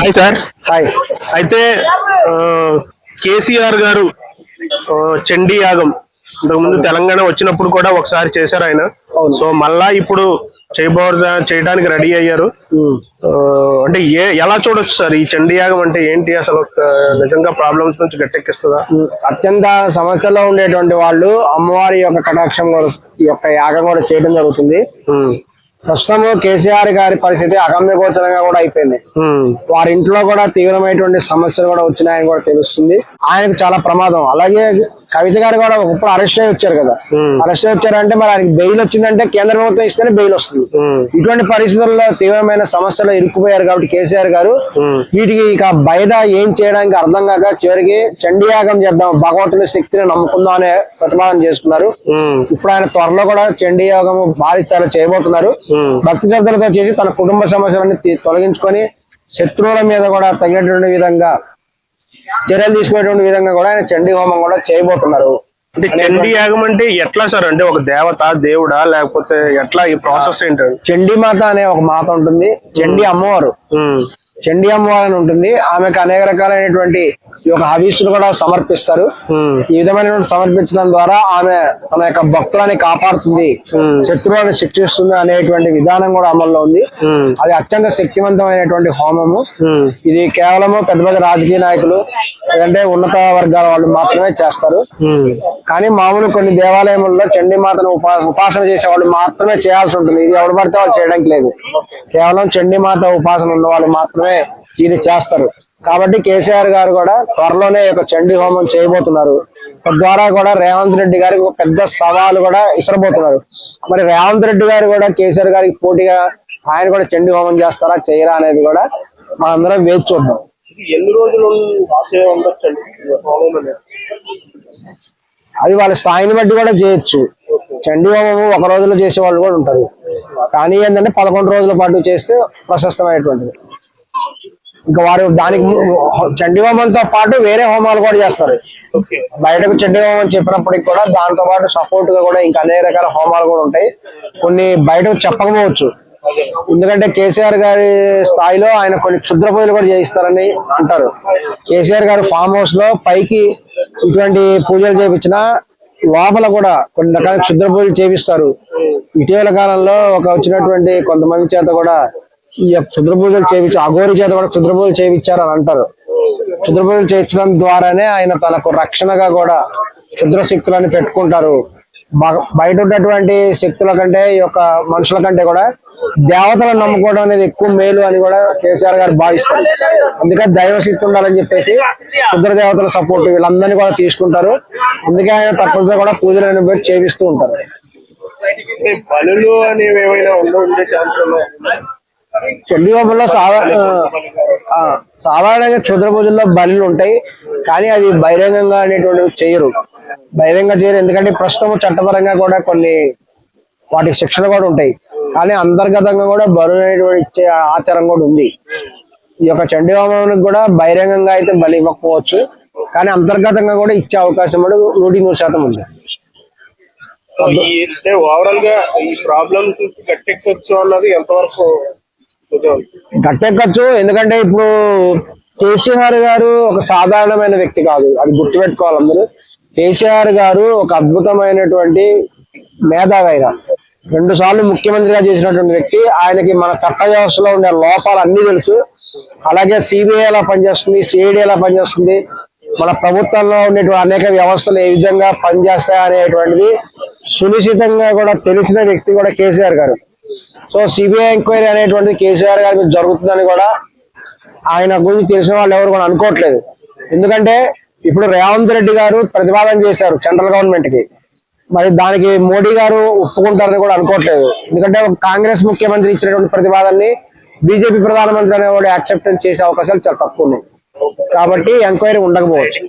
Hi sir hi అయితే కేసీఆర్ గారు చండీ యాగం ఇంతకుముందు తెలంగాణ వచ్చినప్పుడు కూడా ఒకసారి చేశారు ఆయన. సో మళ్ళా ఇప్పుడు చేయబో చేయడానికి రెడీ అయ్యారు. అంటే ఏ ఎలా చూడొచ్చు సార్ ఈ చండీ యాగం అంటే ఏంటి? అసలు నిజంగా ప్రాబ్లమ్స్ నుంచి గట్టెక్కిస్తుందా? అత్యంత సమస్యలో ఉండేటువంటి వాళ్ళు అమ్మవారి యొక్క కటాక్షం యొక్క యాగం కూడా చేయడం జరుగుతుంది. ప్రస్తుతం కేసీఆర్ గారి పరిస్థితి అగమ్య గోచరంగా కూడా అయిపోయింది. వారి ఇంట్లో కూడా తీవ్రమైనటువంటి సమస్యలు కూడా వచ్చినాయని కూడా తెలుస్తుంది. ఆయనకు చాలా ప్రమాదం. అలాగే కవిత గారు కూడా ఇప్పుడు అరెస్ట్ అయ్యి వచ్చారు కదా. అరెస్ట్ అయ్యి వచ్చారంటే మరి ఆయనకి బెయిల్ వచ్చిందంటే కేంద్ర ప్రభుత్వం ఇస్తేనే బెయిల్ వస్తుంది. ఇటువంటి పరిస్థితుల్లో తీవ్రమైన సమస్యలు ఇరుక్కుపోయారు కాబట్టి కేసీఆర్ గారు. వీటికి ఇక బయట ఏం చేయడానికి అర్థం కాక చివరికి చండీయాగం చేద్దాం భగవంతుని శక్తిని నమ్ముకుందాం అనే ప్రతిపాదన చేసుకున్నారు. ఇప్పుడు ఆయన త్వరలో కూడా చండీ యాగం భారీ స్థాయిలో చేయబోతున్నారు. భక్తి శ్రద్ధలతో చేసి తన కుటుంబ సమస్యలన్నీ తొలగించుకొని శత్రువుల మీద కూడా తగినటువంటి విధంగా చర్యలు తీసుకునేటువంటి విధంగా కూడా ఆయన చండీ హోమం కూడా చేయబోతున్నారు. అంటే చండీ యాగం అంటే ఎట్లా సార్? అంటే ఒక దేవత దేవుడా లేకపోతే ఎట్లా ఈ ప్రాసెస్ ఏంటండి చండీ మాత అనే ఒక మాత ఉంటుంది. చండీ అమ్మవారు. చండీ అమ్మవారు అని ఉంటుంది. ఆమెకు అనేక రకాలైనటువంటి ఈ యొక్క హవీసులు కూడా సమర్పిస్తారు. ఈ విధమైనటువంటి సమర్పించడం ద్వారా ఆమె తన యొక్క భక్తులని కాపాడుతుంది. శత్రువులను శిక్షిస్తుంది అనేటువంటి విధానం కూడా అమల్లో ఉంది. అది అత్యంత శక్తివంతమైనటువంటి హోమము. ఇది కేవలము పెద్ద పెద్ద రాజకీయ నాయకులు లేదంటే ఉన్నత వర్గాల వాళ్ళు మాత్రమే చేస్తారు. కానీ మామూలు కొన్ని దేవాలయముల్లో చండీ మాతను ఉపా ఉపాసన చేసే వాళ్ళు మాత్రమే చేయాల్సి ఉంటుంది. ఇది ఎవరు పడితే వాళ్ళు చేయడానికి లేదు. కేవలం చండీ మాత ఉపాసన ఉన్న వాళ్ళు మాత్రమే ఇది చేస్తారు. కాబట్టి కేసీఆర్ గారు కూడా త్వరలోనే యొక్క చండీ హోమం చేయబోతున్నారు. తద్వారా కూడా రేవంత్ రెడ్డి గారికి ఒక పెద్ద సవాలు కూడా ఇసరబోతున్నారు మరి రేవంత్ రెడ్డి గారు కూడా కేసీఆర్ గారికి పోటీగా ఆయన కూడా చండీ హోమం చేస్తారా చేయరా అనేది కూడా మనందరం వేచి చూద్దాం. ఎన్ని రోజులు అది వాళ్ళ స్థాయిని బట్టి కూడా చేయొచ్చు. చండీ హోమము ఒక రోజులో చేసే వాళ్ళు కూడా ఉంటారు. కానీ ఏంటంటే పదకొండు రోజుల పాటు చేస్తే ప్రశస్తమైనటువంటిది. ఇంకా వారు దానికి చండీ హోమంతో పాటు వేరే హోమాలు కూడా చేస్తారు. బయటకు చండీ హోమం చెప్పినప్పటికి కూడా దాంతో పాటు సపోర్ట్గా కూడా ఇంకా అనేక రకాల హోమాలు కూడా ఉంటాయి. కొన్ని బయటకు చెప్పకపోవచ్చు. ఎందుకంటే కేసీఆర్ గారి స్థాయిలో ఆయన కొన్ని క్షుద్ర పూజలు కూడా చేయిస్తారని అంటారు. కేసీఆర్ గారు ఫామ్ హౌస్లో పైకి ఇటువంటి పూజలు చేయించిన లోపల కూడా కొన్ని రకాల క్షుద్ర పూజలు చేపిస్తారు ఇటీవల కాలంలో ఒక వచ్చినటువంటి కొంతమంది చేత కూడా ఈ క్షుద్ర పూజలు చేయించి అఘోరి చేత కూడా క్షుద్ర పూజలు చేయించారు అని అంటారు. క్షుద్ర పూజలు చేయించడం ద్వారానే ఆయన తనకు రక్షణగా కూడా క్షుద్ర శక్తులను పెట్టుకుంటారు. బయట ఉన్నటువంటి శక్తుల కంటే ఈ యొక్క మనుషుల కంటే కూడా దేవతలను నమ్ముకోవడం అనేది ఎక్కువ మేలు అని కూడా కేసీఆర్ గారు భావిస్తారు. అందుకని దైవ శక్తి ఉండాలని చెప్పేసి క్షుద్ర దేవతల సపోర్ట్ వీళ్ళందరినీ కూడా తీసుకుంటారు. అందుకే ఆయన తక్కువతో కూడా పూజలు అనేది చేపిస్తూ ఉంటారు. అనేవి ఏమైనా ఉండే ఛాన్స్ ఉన్నాయి చండీ హోమంలో సాధారణ ఆ, సాధారణంగా క్షుద్ర పూజల్లో బలులు ఉంటాయి కానీ అవి బహిరంగంగా అనేటువంటివి చేయరు. బహిరంగ చేయరు ఎందుకంటే ప్రస్తుతం చట్టపరంగా కూడా కొన్ని వాటికి శిక్షణ కూడా ఉంటాయి. కానీ అంతర్గతంగా కూడా బలు అనేటువంటి ఇచ్చే ఆచారం కూడా ఉంది. ఈ యొక్క చండీ హోమానికి కూడా బహిరంగంగా అయితే బలి ఇవ్వకపోవచ్చు కానీ అంతర్గతంగా కూడా ఇచ్చే అవకాశం కూడా నూటి నూరు శాతం ఉంది. ఓవరాల్గా ఈ ప్రాబ్లమ్స్ నుంచి గట్టెక్కచ్చు అన్నది ఎంతవరకు? గట్టెక్కచ్చు ఎందుకంటే ఇప్పుడు కేసీఆర్ గారు ఒక సాధారణమైన వ్యక్తి కాదు. అది గుర్తుపెట్టుకోవాలి అందరూ. కేసీఆర్ గారు ఒక అద్భుతమైనటువంటి మేధావి రెండు సార్లు ముఖ్యమంత్రిగా చేసినటువంటి వ్యక్తి. ఆయనకి మన చట్ట వ్యవస్థలో ఉండే లోపాలు అన్ని తెలుసు. అలాగే సిబిఐ ఎలా పనిచేస్తుంది సిఐడి ఎలా పనిచేస్తుంది మన ప్రభుత్వంలో ఉండేటువంటి అనేక వ్యవస్థలు ఏ విధంగా పనిచేస్తాయి అనేటువంటిది సునిశ్చితంగా కూడా తెలిసిన వ్యక్తి కూడా కేసీఆర్ గారు. సో సిబిఐ ఎంక్వైరీ అనేటువంటిది కేసీఆర్ గారి మీద జరుగుతుందని కూడా ఆయన గురించి తెలిసిన వాళ్ళు ఎవరు కూడా అనుకోవట్లేదు. ఎందుకంటే ఇప్పుడు రేవంత్ రెడ్డి గారు ప్రతిపాదన చేశారు సెంట్రల్ గవర్నమెంట్కి. మరి దానికి మోడీ గారు ఒప్పుకుంటారని కూడా అనుకోవట్లేదు. ఎందుకంటే కాంగ్రెస్ ముఖ్యమంత్రి ఇచ్చినటువంటి ప్రతిపాదనని బీజేపీ ప్రధానమంత్రి అనేవాడు యాక్సెప్టెన్స్ చేసే అవకాశాలు చాలా తక్కువ ఉన్నాయి. కాబట్టి ఎంక్వైరీ ఉండకపోవచ్చు.